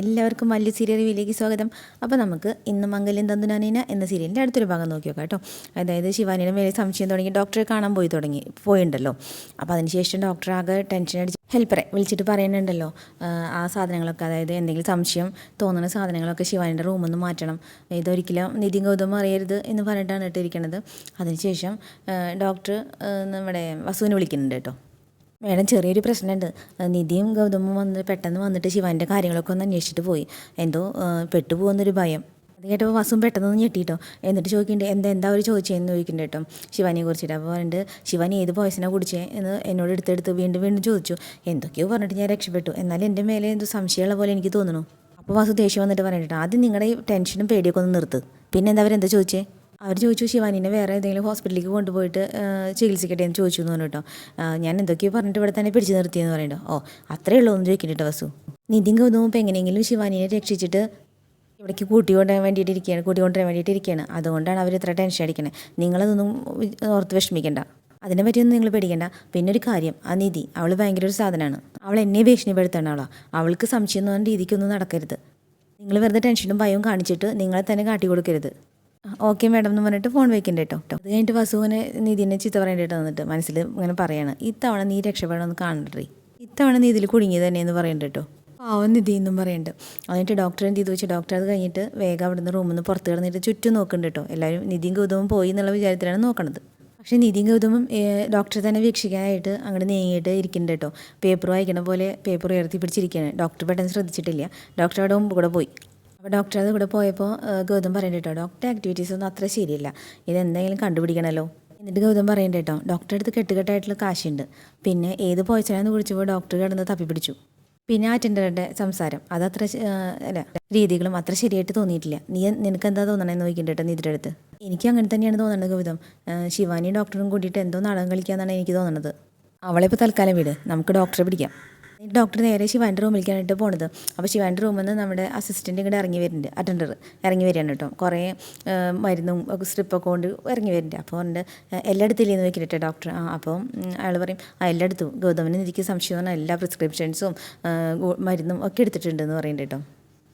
എല്ലാവർക്കും വലിയ സീരിയൽ വിലേക്ക് സ്വാഗതം. അപ്പോൾ നമുക്ക് ഇന്ന് മംഗല്യം തന്തുനാനീന എന്ന സീരിയലിന്റെ അടുത്തൊരു ഭാഗം നോക്കി നോക്കാം കേട്ടോ. അതായത് ശിവാനിയുടെ മേലെ സംശയം തുടങ്ങി ഡോക്ടറെ കാണാൻ പോയി തുടങ്ങി പോയിണ്ടല്ലോ. അപ്പോൾ അതിനുശേഷം ഡോക്ടർ ആകെ ടെൻഷൻ അടിച്ച് ഹെൽപ്പറെ വിളിച്ചിട്ട് പറയുന്നുണ്ടല്ലോ ആ, സാധനങ്ങളൊക്കെ അതായത് എന്തെങ്കിലും സംശയം തോന്നുന്ന സാധനങ്ങളൊക്കെ ശിവാനിയുടെ റൂമിൽ നിന്ന് മാറ്റണം. ഇതൊരിക്കലും നിതിൻ ഗൗതം അറിയരുത് എന്ന് പറഞ്ഞിട്ടാണ് ഇട്ടിരിക്കുന്നത് അതിനുശേഷം ഡോക്ടർ നമ്മുടെ വസുവിനെ വിളിക്കുന്നുണ്ട് കേട്ടോ. മേഡം ചെറിയൊരു പ്രശ്നമുണ്ട്. നിധിയും ഗൗതമും വന്ന് പെട്ടെന്ന് വന്നിട്ട് ശിവാന്റെ കാര്യങ്ങളൊക്കെ ഒന്ന് അന്വേഷിച്ചിട്ട് പോയി. എന്തോ പെട്ടുപോകുന്നൊരു ഭയം. അത് കേട്ടപ്പോൾ വസും പെട്ടെന്ന് ഞെട്ടിട്ടോ. എന്നിട്ട് ചോദിക്കുന്നുണ്ട് എന്താ എന്താ അവർ ചോദിച്ചതെന്ന് ചോദിക്കുന്നുണ്ട് കേട്ടോ. ശിവാനിയെ കുറിച്ചിട്ട് അപ്പോൾ പറഞ്ഞിട്ട് ശിവാനി ഏത് പോയസനാണ് കുടിച്ചേ? എന്ന് എന്നോട് എടുത്തെടുത്ത് വീണ്ടും വീണ്ടും ചോദിച്ചു. എന്തൊക്കെയോ പറഞ്ഞിട്ട് ഞാൻ രക്ഷപ്പെട്ടു. എന്നാൽ എന്റെ മേലെ എന്തോ സംശയമുള്ള പോലെ എനിക്ക് തോന്നുന്നു. അപ്പോൾ വസു ദേഷ്യം വന്നിട്ട് പറഞ്ഞിട്ട് ആദ്യം നിങ്ങളുടെ ടെൻഷനും പേടിയൊക്കെ ഒന്ന് നിർത്ത്. പിന്നെ എന്താ അവരെന്താ ചോദിച്ചേ? അവർ ചോദിച്ചു ശിവാനിനെ വേറെ ഏതെങ്കിലും ഹോസ്പിറ്റലിലേക്ക് കൊണ്ടുപോയിട്ട് ചികിത്സിക്കട്ടെ എന്ന് ചോദിച്ചു എന്ന് പറഞ്ഞു കേട്ടോ ഞാൻ എന്തൊക്കെയോ പറഞ്ഞിട്ട് ഇവിടെ തന്നെ പിടിച്ചു നിർത്തിയെന്ന് പറയുന്നുണ്ടോ ഓ അത്രേ ഉള്ളൂ എന്ന് ചോദിക്കുന്നുണ്ട് വസു. നിതിൻ ഗൗതമും എങ്ങനെയെങ്കിലും ശിവാനിനെ രക്ഷിച്ചിട്ട് ഇവിടേക്ക് കൂട്ടിക്കൊണ്ടുവരാൻ വേണ്ടിയിട്ട് ഇരിക്കുകയാണ് കൂട്ടിക്കൊണ്ടുവരാൻ വേണ്ടിയിട്ട് ഇരിക്കുകയാണ്. അതുകൊണ്ടാണ് അവർ ഇത്ര ടെൻഷൻ അടിക്കണേ. നിങ്ങളതൊന്നും ഓർത്ത് വിഷമിക്കേണ്ട. അതിനെ പറ്റിയൊന്നും നിങ്ങൾ പേടിക്കേണ്ട. പിന്നെ ഒരു കാര്യം ആ നിധി അവൾ ഭയങ്കര ഒരു സാധനമാണ് അവൾ എന്നെ ഭീഷണിപ്പെടുത്തേണ്ട ആളാണ് അവൾക്ക് സംശയം എന്ന് പറഞ്ഞ രീതിക്കൊന്നും നടക്കരുത്. നിങ്ങൾ വെറുതെ ടെൻഷനും ഭയവും കാണിച്ചിട്ട് നിങ്ങളെ തന്നെ കാട്ടി കൊടുക്കരുത് ഓക്കെ മാഡം എന്ന് പറഞ്ഞിട്ട് ഫോൺ വെക്കണ്ട കേട്ടോ അത് കഴിഞ്ഞിട്ട് വസുവിനെ നിധിനെ ചീത്ത പറയേണ്ടിട്ട് വന്നിട്ട് മനസ്സിൽ ഇങ്ങനെ പറയാണ്. ഇത്തവണ നീ രക്ഷപ്പെടണം എന്ന് കാണണ്ടേ ഇത്തവണ നീ ഇതിൽ കുടുങ്ങി തന്നെ എന്ന് പറയണ്ട കേട്ടോ പാവം നിധി എന്നും പറയുന്നുണ്ട് എന്നിട്ട് ഡോക്ടർ എന്ത് ചെയ്തു വെച്ചാൽ ഡോക്ടർ അത് കഴിഞ്ഞിട്ട് വേഗം അവിടുന്ന് റൂമിൽ നിന്ന് പുറത്ത് കിടന്നിട്ട് ചുറ്റും നോക്കുന്നുണ്ട് കേട്ടോ എല്ലാവരും നിധിയും ഗൗതമും പോയി എന്നുള്ള വിചാരത്തിലാണ് നോക്കണത്. പക്ഷേ നിധിയും ഗൗതമും ഡോക്ടറെ തന്നെ വീക്ഷിക്കാനായിട്ട് അങ്ങോട്ട് നീങ്ങിയിട്ട് ഇരിക്കുന്നുണ്ട് കേട്ടോ പേപ്പർ വായിക്കണ പോലെ പേപ്പർ ഉയർത്തി പിടിച്ചിരിക്കുകയാണ് ഡോക്ടർ പെട്ടെന്ന് ശ്രദ്ധിച്ചിട്ടില്ല. ഡോക്ടർ അവിടെ മുമ്പ് കൂടെ പോയി. അപ്പോൾ ഡോക്ടർ അത് കൂടെ പോയപ്പോൾ ഗൗതം പറയണ്ട കേട്ടോ ഡോക്ടർ ആക്ടിവിറ്റീസ് ഒന്നും അത്ര ശരിയല്ല. ഇതെന്തെങ്കിലും കണ്ടുപിടിക്കണമല്ലോ എന്നിട്ട് ഗൗതം പറയണ്ട കേട്ടോ ഡോക്ടറെ അടുത്ത് കെട്ടുകെട്ടായിട്ടുള്ള കാശുണ്ട്. പിന്നെ ഏത് പോയിച്ചാണെന്ന് കുടിച്ചപ്പോൾ ഡോക്ടർ കിടന്ന് തപ്പി പിടിച്ചു പിന്നെ അറ്റൻഡറുടെ സംസാരം. അതത്ര അല്ല രീതികളും അത്ര ശരിയായിട്ട് തോന്നിയിട്ടില്ല. നീ നിനക്ക് എന്താ തോന്നണമെന്ന് നോക്കിയിട്ട് നിതിന്റെ അടുത്ത്. എനിക്ക് അങ്ങനെ തന്നെയാണ് തോന്നുന്നത് ഗൗതം. ശിവാനിയും ശിവാനി ഡോക്ടറും കൂടിയിട്ട് എന്തോ നാടകം കളിക്കാന്നാണ് എനിക്ക് തോന്നുന്നത് അവളെ ഇപ്പോൾ തൽക്കാലം വിട്. നമുക്ക് ഡോക്ടറെ പിടിക്കാം. ഡോക്ടർ നേരെ ശിവാന്റെ റൂമിലേക്കാണിട്ട് പോണത്. അപ്പോൾ ശിവാന്റെ റൂമിൽ നിന്ന് നമ്മുടെ അസിസ്റ്റന്റ് ഇങ്ങോട്ട് ഇറങ്ങി വരുന്നുണ്ട് അറ്റൻഡർ ഇറങ്ങി വരികയാണ് കേട്ടോ. കുറേ മരുന്നും ഒക്കെ സ്ട്രിപ്പൊക്കെ കൊണ്ട് ഇറങ്ങി വരുന്നുണ്ട് അപ്പോൾ ഉണ്ട് എല്ലായിടത്തില്ലേന്ന് നോക്കിയിട്ട് ഡോക്ടർ. ആ അപ്പോൾ അയാൾ പറയും ആ എല്ലായിടത്തും. ഗൗതമിന് എനിക്ക് സംശയമാണ് എല്ലാ പ്രിസ്ക്രിപ്ഷൻസും മരുന്നും ഒക്കെ എടുത്തിട്ടുണ്ടെന്ന് പറയുന്നുണ്ട് കേട്ടോ.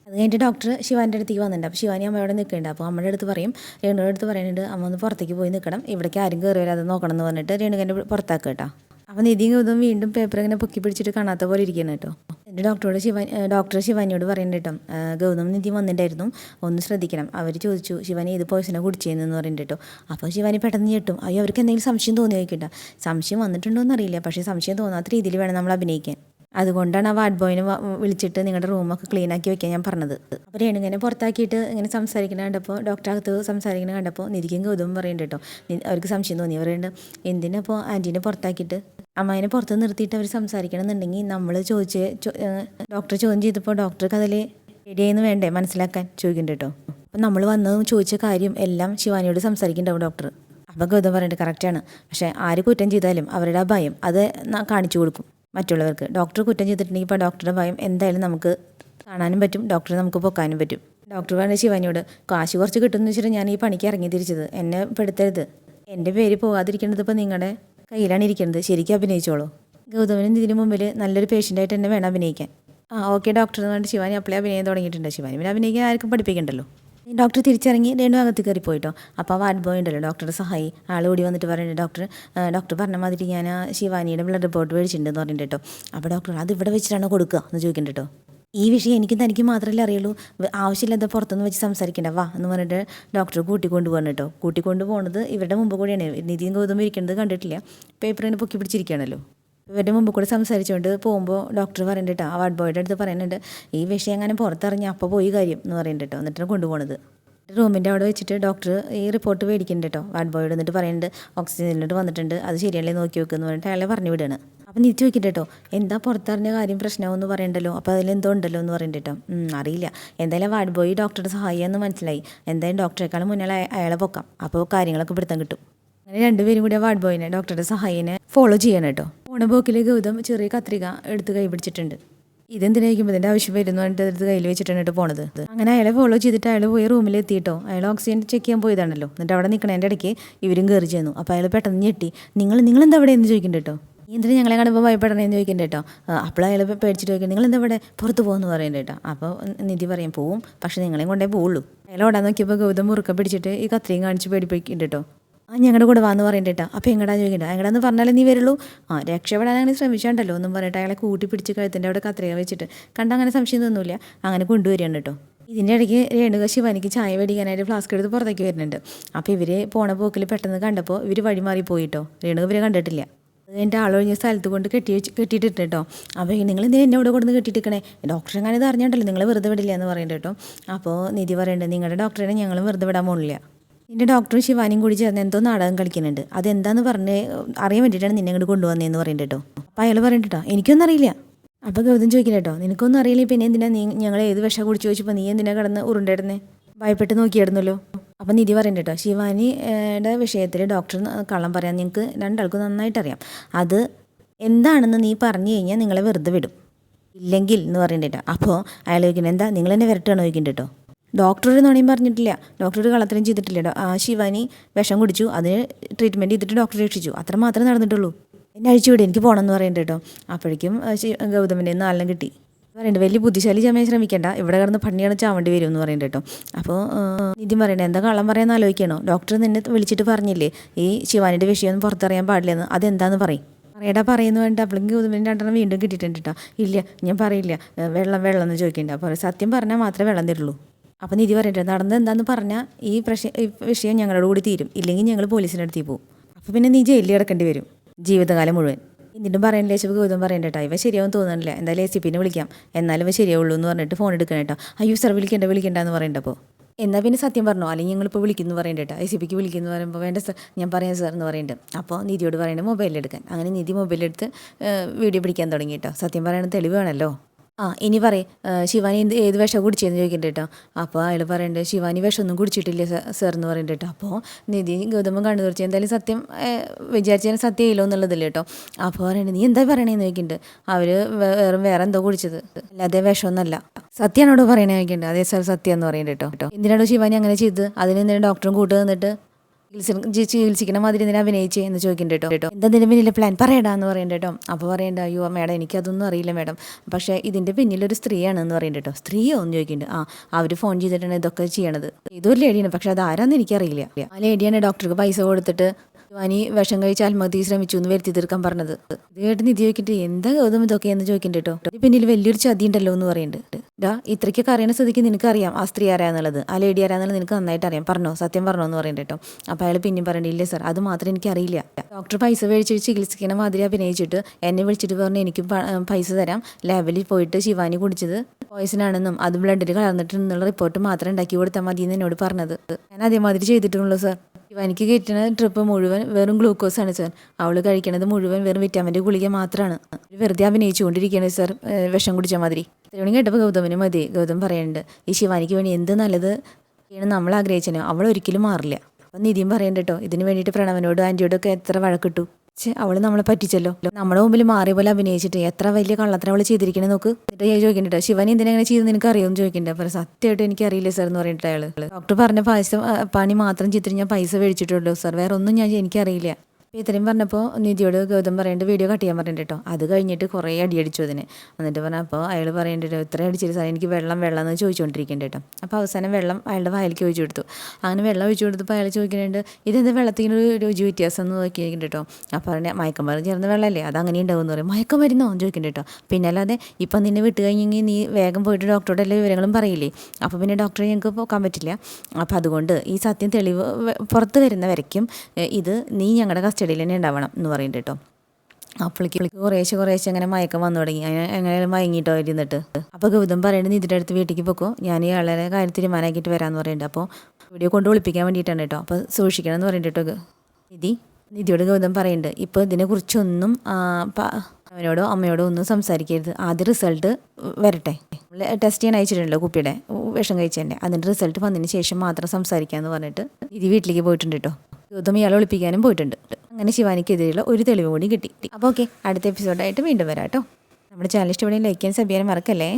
അത് കഴിഞ്ഞിട്ട് ഡോക്ടർ ശിവാന്റെ അടുത്തേക്ക് വന്നിട്ടുണ്ട്. അപ്പോൾ ശിവാനി അമ്മയോടെ നിൽക്കുന്നുണ്ട്. അപ്പോൾ അമ്മയുടെ അടുത്ത് പറയും രേണുവിന്റെ അടുത്ത് പറയുന്നുണ്ട് അമ്മ ഒന്ന് പുറത്തേക്ക് പോയി നിൽക്കണം. ഇവിടേക്ക് ആരും കയറി വരാതെ നോക്കണം എന്ന് പറഞ്ഞിട്ട് രേണുകന്റെ പുറത്താക്കുക കേട്ടോ. അപ്പോൾ നിധി ഗൗതം വീണ്ടും പേപ്പർ ഇങ്ങനെ പൊക്കി പിടിച്ചിട്ട് കാണാത്ത പോലെ ഇരിക്കണം കേട്ടോ. എന്റെ ഡോക്ടറോട് ശിവാനി ഡോക്ടർ ശിവാനിയോട് പറയുന്നുണ്ട് കേട്ടോ. ഗൗതം നിധി വന്നിട്ടുണ്ടായിരുന്നു. ഒന്ന് ശ്രദ്ധിക്കണം. അവർ ചോദിച്ചു ശിവാനി ഇത് പോയിസനെ കുടിച്ചതെന്ന് പറയുന്നുണ്ട് കേട്ടോ. അപ്പോൾ ശിവാനി പെട്ടെന്ന് ഞെട്ടും. അയ്യോ അവർക്ക് എന്തെങ്കിലും സംശയം തോന്നി നോക്കിയിട്ട സംശയം വന്നിട്ടുണ്ടോ എന്നറിയില്ല. പക്ഷേ സംശയം തോന്നാത്ത രീതിയിൽ വേണം നമ്മൾ അഭിനയിക്കാൻ. അതുകൊണ്ടാണ് ആ വാർഡ് ബോയിനെ വിളിച്ചിട്ട് നിങ്ങളുടെ റൂമൊക്കെ ക്ലീൻ ആക്കി വെക്കാൻ ഞാൻ പറഞ്ഞത്. അപ്പോൾ രേണുങ്ങനെ പുറത്താക്കിയിട്ട് ഇങ്ങനെ സംസാരിക്കണ കണ്ടപ്പോൾ ഡോക്ടർ അകത്ത് സംസാരിക്കണ കണ്ടപ്പോൾ നിധിക്കും ഗൗതവും പറയുന്നുണ്ട് കേട്ടോ. അവർക്ക് സംശയം തോന്നി പറയുന്നുണ്ട്. എന്തിനാ അപ്പോൾ ആന്റീനെ പുറത്താക്കിയിട്ട്? അമ്മായിനെ പുറത്ത് നിർത്തിയിട്ട് അവർ സംസാരിക്കണമെന്നുണ്ടെങ്കിൽ നമ്മൾ ചോദിച്ച് ഡോക്ടർ ചോദ്യം ചെയ്തപ്പോൾ ഡോക്ടർക്ക് അതിൽ റെഡിയായെന്ന് വേണ്ടേ മനസ്സിലാക്കാൻ ചോദിക്കുന്നുണ്ട് കേട്ടോ അപ്പം നമ്മൾ വന്ന് ചോദിച്ച കാര്യം എല്ലാം ശിവാനിയോട് സംസാരിക്കുന്നുണ്ടാവും ഡോക്ടർ അപ്പം ഗൗതം പറയുന്നത് കറക്റ്റാണ് പക്ഷേ ആര് കുറ്റം ചെയ്താലും അവരുടെ ആ ഭയം അത് കാണിച്ചു കൊടുക്കും മറ്റുള്ളവർക്ക്. ഡോക്ടർ കുറ്റം ചെയ്തിട്ടുണ്ടെങ്കിൽ ഇപ്പോൾ ഡോക്ടറുടെ ഭയം എന്തായാലും നമുക്ക് കാണാനും പറ്റും ഡോക്ടറെ നമുക്ക് പൊക്കാനും പറ്റും. ഡോക്ടർ പറഞ്ഞ ശിവാനിയോട് കാശ് കുറച്ച് കിട്ടുമെന്ന് വെച്ചിട്ട് ഞാൻ ഈ പണിക്ക് ഇറങ്ങി തിരിച്ചത്. എന്നെ പെടുത്തരുത്. എന്റെ പേര് പോകാതിരിക്കേണ്ടത് ഇപ്പോൾ നിങ്ങളുടെ കയ്യിലാണ് ഇരിക്കുന്നത്. ശരിക്കും അഭിനയിച്ചോളൂ. ഗൗതമനും ഇതിനു മുമ്പിൽ നല്ലൊരു പേഷ്യന്റായിട്ട് തന്നെ വേണം അഭിനയിക്കാൻ. ആ ഓക്കെ ഡോക്ടർ എന്ന് പറഞ്ഞിട്ട് ശിവാനി അപ്ലൈ അഭിനയം തുടങ്ങിയിട്ടുണ്ട്. ശിവാനി പിന്നെ അഭിനയിക്കാൻ ആർക്കും പഠിപ്പിക്കണ്ടല്ലോ. ഡോക്ടർ തിരിച്ചിറങ്ങി രണ്ടു അകത്ത് കയറി പോയിട്ടോ അപ്പോൾ ആ വാർഡ് ബോയ് ഉണ്ടല്ലോ ഡോക്ടറുടെ സഹായി. ആൾ ഓടി വന്നിട്ട് പറയുന്നുണ്ട് ഡോക്ടർ ഡോക്ടർ പറഞ്ഞ മാതിരി ഞാൻ ശിവാനിയുടെ ബ്ലഡ് റിപ്പോർട്ട് മേടിച്ചിട്ടുണ്ടെന്ന് പറഞ്ഞിട്ട് കേട്ടോ അപ്പോൾ ഡോക്ടർ അത് ഇവിടെ വെച്ചിട്ടാണോ കൊടുക്കുക? എന്ന് ചോദിക്കുന്നുണ്ട് കേട്ടോ ഈ വിഷയം എനിക്ക് തനിക്ക് മാത്രമല്ലേ അറിയുള്ളൂ. ആവശ്യമില്ലാത്ത പുറത്തുനിന്ന് വെച്ച് സംസാരിക്കണ്ട. വാ എന്ന് പറഞ്ഞിട്ട് ഡോക്ടർ കൂട്ടിക്കൊണ്ട് പോകണം കേട്ടോ. കൂട്ടിക്കൊണ്ട് പോകുന്നത് ഇവരുടെ മുമ്പ് കൂടിയാണ്. നിധിയും ഗൗതം ഇരിക്കുന്നത് കണ്ടിട്ടില്ല. പേപ്പർ ഇങ്ങനെ പൊക്കി പിടിച്ചിരിക്കുകയാണല്ലോ. ഇവരുടെ മുമ്പ് കൂടെ സംസാരിച്ചുകൊണ്ട് പോകുമ്പോൾ ഡോക്ടർ പറയുന്നുണ്ട് കേട്ടോ. ആ വാർഡ് ബോയുടെ അടുത്ത് പറയുന്നുണ്ട് ഈ വിഷയം അങ്ങനെ പുറത്തിറങ്ങി അപ്പോൾ പോയി കാര്യം എന്ന് പറയുന്നുണ്ട് കേട്ടോ. എന്നിട്ടാണ് കൊണ്ടുപോകുന്നത് റൂമിന്റെ അവിടെ വെച്ചിട്ട് ഡോക്ടർ ഈ റിപ്പോർട്ട് മേടിക്കുന്നുണ്ട് കേട്ടോ. വാർഡ് ബോയോട് എന്നിട്ട് പറയുന്നുണ്ട് ഓക്സിജൻ സിലിണ്ടർ വന്നിട്ടുണ്ട്. അത് ശരിയല്ലേ? നോക്കി വെക്കുമെന്ന് പറഞ്ഞിട്ട് അയാളെ പറഞ്ഞു വിടുകയാണ് അപ്പം നീ ചോദിക്കട്ടെ കേട്ടോ എന്താ പുറത്തറിഞ്ഞ കാര്യം പ്രശ്നമെന്ന് പറയണ്ടല്ലോ? അപ്പോൾ അതിലെന്തോ ഉണ്ടല്ലോ എന്ന് പറയുന്നുണ്ട് കേട്ടോ അറിയില്ല. എന്തായാലും വാർഡ് ബോയ് ഡോക്ടറുടെ സഹായിയെന്ന് മനസ്സിലായി. എന്തായാലും ഡോക്ടറെക്കാളും മുന്നേ അയ- അയാളെ പൊക്കാം. അപ്പോൾ കാര്യങ്ങളൊക്കെ പിടുത്തം കിട്ടും. അങ്ങനെ രണ്ടുപേരും കൂടി വാർഡ് ബോയിനെ ഡോക്ടറുടെ സഹായിനെ ഫോളോ ചെയ്യണം കേട്ടോ പോണ പോക്കിൽ ഗൗതം ചെറിയ കത്രിക എടുത്ത് കൈ പിടിച്ചിട്ടുണ്ട്. ഇതെന്തിനായിരിക്കുമ്പോൾ ഇതിന്റെ ആവശ്യം വരുന്നു പറഞ്ഞിട്ട് അടുത്ത് കയ്യിൽ വെച്ചിട്ടാണ് കേട്ടോ പോണത്. അങ്ങനെ അയാളെ ഫോളോ ചെയ്തിട്ട് അയാൾ പോയി റൂമിൽ എത്തിയിട്ടോ അയാൾ ഓക്സിജൻ ചെക്ക് ചെയ്യാൻ പോയതാണല്ലോ. എന്നിട്ട് അവിടെ നിൽക്കണേന്റെ ഇടയ്ക്ക് ഇവരും കയറി ചെയ്യുന്നു അപ്പോൾ അയാൾ പെട്ടെന്ന് ഞെട്ടി. നിങ്ങൾ നിങ്ങളെന്താ അവിടെ എന്ന് ചോദിക്കുന്നുണ്ട് കേട്ടോ എന്തിനാ ഞങ്ങളെ കാണുമ്പോൾ ഭയപ്പെടണേന്ന് ചോദിക്കണ്ട കേട്ടോ അപ്പോൾ അയാൾ പേടിച്ചിട്ട് ചോദിക്കും നിങ്ങൾ എന്താ ഇവിടെ പുറത്ത് പോകുമെന്ന് പറയണ്ട കേട്ടോ അപ്പോൾ നിധി പറയും പോവും പക്ഷെ നിങ്ങളെയും കൊണ്ടേ പോവുള്ളൂ. അയാൾ ഓടാൻ നോക്കിയപ്പോൾ ഗൗതം മുറുക്ക പിടിച്ചിട്ട് ഈ കത്രയും കാണിച്ച് പേടിപ്പിക്കുന്നുണ്ട് കേട്ടോ ആ ഞങ്ങളുടെ കൂടെ വാന്ന് പറയണ്ട കേട്ടോ അപ്പോൾ എങ്ങടാ ചോദിക്കണ്ട? എങ്ങടാന്ന് പറഞ്ഞാലേ നീ വരുള്ളൂ. ആ രക്ഷപ്പെടാൻ അങ്ങനെ ശ്രമിച്ചാണ്ടല്ലോ ഒന്നും പറയട്ടെ അയാളെ കൂട്ടി പിടിച്ച് കഴുത്തിന്റെ അവിടെ കത്രിക വെച്ചിട്ട് കണ്ട അങ്ങനെ സംശയം തോന്നുന്നില്ല അങ്ങനെ കൊണ്ടുവരികയാണ് കേട്ടോ ഇതിന്റെ ഇടയ്ക്ക് രേണുക ശിവാനിക്ക് ചായ മേടിക്കാനായിട്ട് ഫ്ലാസ്ക് എടുത്ത് പുറത്തേക്ക് വരുന്നുണ്ട്. അപ്പോൾ ഇവർ പോണ പോക്കിൽ പെട്ടെന്ന് കണ്ടപ്പോൾ ഇവർ വഴി മാറി പോയിട്ടോ രേണുക ഇവരെ കണ്ടിട്ടില്ല. എന്റെ ആളൊഴിഞ്ഞ സ്ഥലത്ത് കൊണ്ട് കെട്ടി വെച്ച് കെട്ടിയിട്ടിട്ട് കേട്ടോ. അപ്പോൾ നിങ്ങൾ എന്തിനാ എന്നെ ഇവിടെ കൊടുന്ന് കെട്ടിയിട്ടിരിക്കണേ? ഡോക്ടർ അങ്ങനെ ഇത് അറിഞ്ഞിട്ടല്ലോ നിങ്ങൾ വെറുതെ വിടില്ല എന്ന് പറയുന്നുണ്ട് കേട്ടോ. അപ്പോൾ നിധി പറയുന്നുണ്ട് നിങ്ങളുടെ ഡോക്ടറിനെ ഞങ്ങൾ വെറുതെ വിടാൻ പോകുന്നില്ല എന്റെ ഡോക്ടറും ശിവാനിയും കൂടി ചേർന്ന് എന്തോ നാടകം കളിക്കുന്നുണ്ട്. അതെന്താന്ന് പറഞ്ഞ് അറിയാൻ വേണ്ടിയിട്ടാണ് നിന്നെ ഇങ്ങോട്ട് കൊണ്ടുവന്നതെന്ന് പറയുന്നുണ്ട് കേട്ടോ. അപ്പോൾ അയാൾ പറയുന്നുണ്ട് കേട്ടോ എനിക്കൊന്നും അറിയില്ല. അപ്പോൾ ഗൗതം ചോദിക്കില്ല കേട്ടോ നിനക്കൊന്നും അറിയില്ല പിന്നെ എന്തിനാ നീ ഞങ്ങൾ ഏത് വിഷം കുടിച്ച് ചോദിച്ചപ്പോൾ നീ എന്തിനാ കിടന്ന് ഉരുണ്ടായിരുന്നേ ഭയപ്പെട്ട് നോക്കിയായിരുന്നല്ലോ. അപ്പം നിധി പറയുന്നുണ്ട് കേട്ടോ ശിവാനിയുടെ വിഷയത്തിൽ ഡോക്ടർ കള്ളം പറയാൻ നിങ്ങൾക്ക് രണ്ടാൾക്കും നന്നായിട്ട് അറിയാം അത് എന്താണെന്ന് നീ പറഞ്ഞു കഴിഞ്ഞാൽ നിങ്ങളെ വെറുതെ വിടും. ഇല്ലെങ്കിൽ എന്ന് പറയുന്നുണ്ട് കേട്ടോ. അപ്പോൾ അയാൾ ചോദിക്കുന്നത് എന്താ നിങ്ങൾ എന്നെ വരട്ടാണ് ചോദിക്കുന്നുണ്ട് കേട്ടോ? ഡോക്ടർ ഒരു പറഞ്ഞിട്ടില്ല. ഡോക്ടർ ഒരു കള്ളത്തരം ചെയ്തിട്ടില്ല കേട്ടോ. ആ ശിവാനി വിഷം കുടിച്ചു അതിന് ട്രീറ്റ്മെന്റ് ചെയ്തിട്ട് ഡോക്ടർ രക്ഷിച്ചു. അത്ര മാത്രമേ നടന്നിട്ടുള്ളൂ. എന്നെ അഴിച്ചുവിടി എനിക്ക് പോകണം എന്ന് പറയുന്നുണ്ട് കേട്ടോ. അപ്പോഴേക്കും ഗൗതമിന്റെ നാലെണ്ണം കിട്ടി. പറയുന്നുണ്ട്. വലിയ ബുദ്ധിശാലി ചമയം ശ്രമിക്കേണ്ട. ഇവിടെ കിടന്ന് പണിയാണ് ചാവേണ്ടി വരും എന്ന് പറയുന്നുണ്ട് കേട്ടോ. അപ്പോൾ നിധി പറയണേ എന്താ കള്ളം പറയാൻ ആലോചിക്കണോ? ഡോക്ടർ നിന്നെ വിളിച്ചിട്ട് പറഞ്ഞില്ലേ? ഈ ശിവാനിയുടെ വിഷയമൊന്നും പുറത്തറിയാൻ പാടില്ലെന്ന്. അതെന്താന്ന് പറയും. പറയടാ പറയുന്നു വേണ്ട അപ്പോഴെങ്കിൽ ഗൗതമിന് രണ്ടെണ്ണം വീണ്ടും കിട്ടിയിട്ടുണ്ട് കേട്ടോ. ഇല്ല ഞാൻ പറയില്ല. വെള്ളം വെള്ളം എന്ന് ചോദിക്കേണ്ട. അപ്പോൾ സത്യം പറഞ്ഞാൽ മാത്രമേ വെള്ളം തരുള്ളൂ. അപ്പോൾ നിധി പറയട്ടെ നടന്നത് എന്താന്ന് പറഞ്ഞാൽ ഈ പ്രശ്നം വിഷയം ഞങ്ങളോട് കൂടി തീരും. ഇല്ലെങ്കിൽ ഞങ്ങൾ പോലീസിന്റെ പോകും. അപ്പോൾ പിന്നെ നീ ജയിലിൽ കിടക്കേണ്ടി വരും. ജീവിതകാലം മുഴുവൻ. എന്നിട്ടും പറയണ്ട ലേശപ്പ് ഗൗതം പറയണ്ട കേട്ടോ ഇവ ശരിയാവും തോന്നുന്നില്ല എന്തായാലും എ പിന്നെ വിളിക്കാം. എന്നാലും ഇവ ശരിയാവുള്ളൂ എന്ന് പറഞ്ഞിട്ട് ഫോൺ എടുക്കണം കേട്ടോ അയ്യോ സാർ വിളിക്കേണ്ട വിളിക്കണ്ട എന്ന് പറയണ്ടപ്പോൾ എന്നാൽ പിന്നെ സത്യം പറഞ്ഞോ? അല്ലെങ്കിൽ ഞങ്ങളിപ്പോൾ വിളിക്കുന്നു പറയണ്ട കേട്ടോ ഐ സി പിക്ക് വിളിക്കുന്നു പറയുമ്പോൾ വേണ്ട സാർ ഞാൻ പറയാം സാർ എന്ന് പറയുന്നുണ്ട് അപ്പോൾ നിധിയോട് പറയേണ്ടത് മൊബൈലെടുക്കാൻ അങ്ങനെ നിധി മൊബൈലെടുത്ത് വീഡിയോ പിടിക്കാൻ തുടങ്ങി കേട്ടോ സത്യം പറയണ തെളിവ് വേണമല്ലോ ആ ഇനി പറയും ശിവാനി എന്ത് ഏത് വിഷം കുടിച്ചതെന്ന് ചോദിക്കണ്ട കേട്ടോ അപ്പോൾ അയാൾ പറയുന്നുണ്ട് ശിവാനി വിഷമൊന്നും കുടിച്ചിട്ടില്ല സർ എന്ന് പറയുന്നുണ്ട് കേട്ടോ അപ്പോൾ നിധി ഗൗതമൻ കണ്ടു തുറച്ച് എന്തായാലും സത്യം വിചാരിച്ചാൽ സത്യം ഇല്ലോ എന്നുള്ളതില്ല കേട്ടോ അപ്പോൾ പറയുന്നത് നീ എന്താ പറയണേന്ന് ചോദിക്കുന്നുണ്ട് അവർ വേറെ വേറെ എന്തോ കുടിച്ചത്. അല്ലാതെ വിഷമൊന്നുമല്ല സത്യമാണോടോ പറയണേ? ചോദിക്കുന്നുണ്ട് അതേ സാർ സത്യം എന്ന് പറയുന്നുണ്ട് കേട്ടോ എന്തിനാണോ ശിവാനി അങ്ങനെ ചെയ്ത്? അതിന് ഡോക്ടറും കൂട്ട് നിന്നിട്ട്? ചികിത്സ- ചികിത്സിക്കണ മാതിരി എന്തിനാ അഭിനയിച്ചു എന്ന് ചോദിക്കുന്നുണ്ട് കേട്ടോ എന്താ ഇതിന്റെ പിന്നിലെ പ്ലാൻ പറയടാ എന്ന് പറയണ്ട കേട്ടോ അപ്പോൾ പറയണ്ട അയ്യോ മേഡം എനിക്കതൊന്നും അറിയില്ല മേഡം. പക്ഷേ ഇതിന്റെ പിന്നിലൊരു സ്ത്രീയാണ് എന്ന് പറയണ്ട കേട്ടോ സ്ത്രീയോ? എന്ന് ചോദിക്കുന്നുണ്ട് ആ അവർ ഫോൺ ചെയ്തിട്ടാണ് ഇതൊക്കെ ചെയ്യണത്. ഇതൊരു ലേഡിയാണ് പക്ഷേ അത് ആരാന്ന് എനിക്കറിയില്ല. ആ ലേഡിയാണ് ഡോക്ടർക്ക് പൈസ കൊടുത്തിട്ട് ശിവാനി വിഷം കഴിച്ച് ആത്മഹത്യ ശ്രമിച്ചു എന്ന് വരുത്തി തീർക്കാൻ പറഞ്ഞത്. ഇത് കേട്ട് നിധി ചോദിക്കിട്ട് എന്താ ഗൗതം ഇതൊക്കെ എന്ന് ചോദിക്കണ്ട കേട്ടോ പിന്നിൽ വലിയൊരു ചതി ഉണ്ടല്ലോ എന്ന് പറയുന്നുണ്ട് ഡാ ഇത്രയ്ക്കൊക്കെ അറിയണ സ്ഥിതിക്ക് നിനക്കറിയാം ആ സ്ത്രീ ആരാന്നുള്ളത് ആ ലേഡി ആരാന്നുള്ളത് നിനക്ക് നന്നായിട്ട് അറിയാം. പറഞ്ഞോ സത്യം പറഞ്ഞോ എന്ന് പറയുന്നുണ്ട് കേട്ടോ അപ്പോൾ അയാൾ പിന്നെയും പറയണ്ട ഇല്ല സാർ അത് മാത്രം എനിക്ക് അറിയില്ല ഡോക്ടർ പൈസ മേടിച്ച് ചികിത്സിക്കണ മാതിരി അഭിനയിച്ചിട്ട് എന്നെ വിളിച്ചിട്ട് പറഞ്ഞു എനിക്ക് പൈസ തരാം. ലാബിൽ പോയിട്ട് ശിവാനി കുടിച്ചത് പോയിസൺ ആണെന്നും അത് ബ്ലഡിൽ കലർന്നിട്ടുണ്ടെന്നുള്ള റിപ്പോർട്ട് മാത്രം ഉണ്ടാക്കി കൊടുത്താൽ മതി എന്ന് എന്നോട് പറഞ്ഞത്. ഞാൻ അതേമാതിരി ചെയ്തിട്ടുള്ളൂ സാർ ശിവാനിക്ക് കിട്ടുന്ന ട്രിപ്പ് മുഴുവൻ വെറും ഗ്ലൂക്കോസ് ആണ് സാർ അവൾ കഴിക്കുന്നത് മുഴുവൻ വെറും വിറ്റാമിന്റെ ഗുളിക മാത്രമാണ് വെറുതെ അഭിനയിച്ചുകൊണ്ടിരിക്കുകയാണ് സാർ വിഷം കുടിച്ച മാതിരി. ഇത്രയും കേട്ടപ്പോൾ ഗൗതമിന് മതി. ഗൗതം പറയുന്നുണ്ട് ഈ ശിവാനിക്ക് വേണ്ടി എന്ത് നല്ലത് ചെയ്യണം നമ്മൾ ആഗ്രഹിച്ചനോ. അവൾ ഒരിക്കലും മാറില്ല. അപ്പം നിധിയും പറയണ്ട കേട്ടോ ഇതിന് വേണ്ടിയിട്ട് പ്രണവനോടും ആന്റിയോടൊക്കെ എത്ര വഴക്കിട്ടു അവൾ നമ്മളെ പറ്റിച്ചല്ലോ. നമ്മുടെ മുമ്പിൽ മാറിയ പോലെ അഭിനയിച്ചിട്ട് എത്ര വലിയ കള്ളത്തിന് അവൾ ചെയ്തിരിക്കണേ നോക്ക്. എന്നിട്ട് ശിവൻ എന്തിനാ അങ്ങനെ ചെയ്തെന്ന് എനിക്ക് അറിയുമെന്ന് ചോദിക്കണ്ട അപ്പോൾ സത്യമായിട്ട് എനിക്ക് അറിയില്ല സാർ എന്ന് പറഞ്ഞിട്ട് അയാൾ ഡോക്ടർ പറഞ്ഞ പൈസ പണി മാത്രം ചെയ്തിട്ട് ഞാൻ പൈസ മേടിച്ചിട്ടുള്ളൂ. സാർ വേറെ ഒന്നും ഞാൻ എനിക്കറിയില്ല അപ്പോൾ ഇത്രയും പറഞ്ഞപ്പോൾ നിധിയോട് ഗൗതം പറയേണ്ട വീഡിയോ കട്ട് ചെയ്യാൻ പറഞ്ഞിട്ട് കേട്ടോ അത് കഴിഞ്ഞിട്ട് കുറേ അടിയടിച്ചു അതിന്. എന്നിട്ട് പറഞ്ഞപ്പോൾ അയാൾ പറയേണ്ടത് ഇത്രയും അടിച്ചിട്ട് സാർ എനിക്ക് വെള്ളം വെള്ളം എന്ന് ചോദിച്ചുകൊണ്ടിരിക്കേണ്ട കേട്ടോ അപ്പോൾ അവസാനം വെള്ളം അയാളുടെ വായിലേക്ക് ഒഴിച്ചു കൊടുത്തു. അങ്ങനെ വെള്ളം ഒഴിച്ചു കൊടുത്തപ്പോൾ അയാൾ ചോദിക്കുന്നുണ്ട് ഇതെന്ത് വെള്ളത്തിന് ഒരു രുചി വ്യത്യാസം എന്ന് നോക്കിയിരിക്കുന്നുണ്ട് കേട്ടോ അപ്പോൾ പറഞ്ഞ മയക്കമരുന്ന് ചേർന്ന വെള്ളമല്ലേ അത് അങ്ങനെ ഉണ്ടാവും എന്ന് പറയും. മയക്കമരുന്നോ? എന്ന് ചോദിക്കുന്നുണ്ട് കേട്ടോ പിന്നെ അല്ലാതെ ഇപ്പം നിന്നെ വിട്ട് കഴിഞ്ഞെങ്കിൽ നീ വേഗം പോയിട്ട് ഡോക്ടറോട് എല്ലാ വിവരങ്ങളും പറയില്ലേ? അപ്പോൾ പിന്നെ ഡോക്ടറെ ഞങ്ങൾക്ക് പോകാൻ പറ്റില്ല. അപ്പോൾ അതുകൊണ്ട് ഈ സത്യം തെളിവ് പുറത്ത് വരുന്ന വരയ്ക്കും. ഏ, ഇത് നീ ഞങ്ങളുടെ കസ്റ്റഡിയിൽ തന്നെ ഉണ്ടാവണം എന്ന് പറയുന്നുണ്ട് കേട്ടോ. അപ്പോഴേക്ക് കുറേശ്ശെ കുറേശ്ശെ അങ്ങനെ മയക്കം വന്നു തുടങ്ങി. അങ്ങനെ മയങ്ങിയിട്ടോ ഇരുന്നിട്ട്. അപ്പോൾ ഗൗതം പറയുന്നത് ഇതിന്റെ അടുത്ത് വീട്ടിലേക്ക് പൊക്കോ. ഞാൻ ആളെ കാര്യം തീരുമാനമാക്കിയിട്ട് വരാമെന്ന് പറയുന്നുണ്ട് അപ്പോൾ വീഡിയോ കൊണ്ട് വിളിപ്പിക്കാൻ വേണ്ടിയിട്ടാണ് കേട്ടോ. അപ്പോൾ സൂക്ഷിക്കണം എന്ന് പറയുന്നുണ്ട് കേട്ടോ നിധി നിധിയോട് ഗൗതം പറയുന്നുണ്ട് ഇപ്പോൾ ഇതിനെക്കുറിച്ചൊന്നും അവനോടോ അമ്മയോടോ ഒന്നും സംസാരിക്കരുത്. ആദ്യം റിസൾട്ട് വരട്ടെ. ടെസ്റ്റ് ചെയ്യാൻ അയച്ചിട്ടുണ്ടല്ലോ കുപ്പിയുടെ വിഷം കഴിച്ചതിന്റെ. അതിന്റെ റിസൾട്ട് വന്നതിന് ശേഷം മാത്രം സംസാരിക്കാമെന്ന് പറഞ്ഞിട്ട് നിധി വീട്ടിലേക്ക് പോയിട്ടുണ്ട് കേട്ടോ. ഗൗതം ഇയാളെ ഒളിപ്പിക്കാനും പോയിട്ടുണ്ട്. അങ്ങനെ ശിവാനിക്കെതിരെയുള്ള ഒരു തെളിവ് കൂടി കിട്ടി. അപ്പോൾ ഓക്കെ അടുത്ത എപ്പിസോഡായിട്ട് വീണ്ടും വരാം കേട്ടോ. നമ്മുടെ ചാനൽ ഇഷ്ടപ്പെടുന്ന ലൈക്ക് ചെയ്യാൻ സബ് ചെയ്യാൻ മറക്കല്ലേ?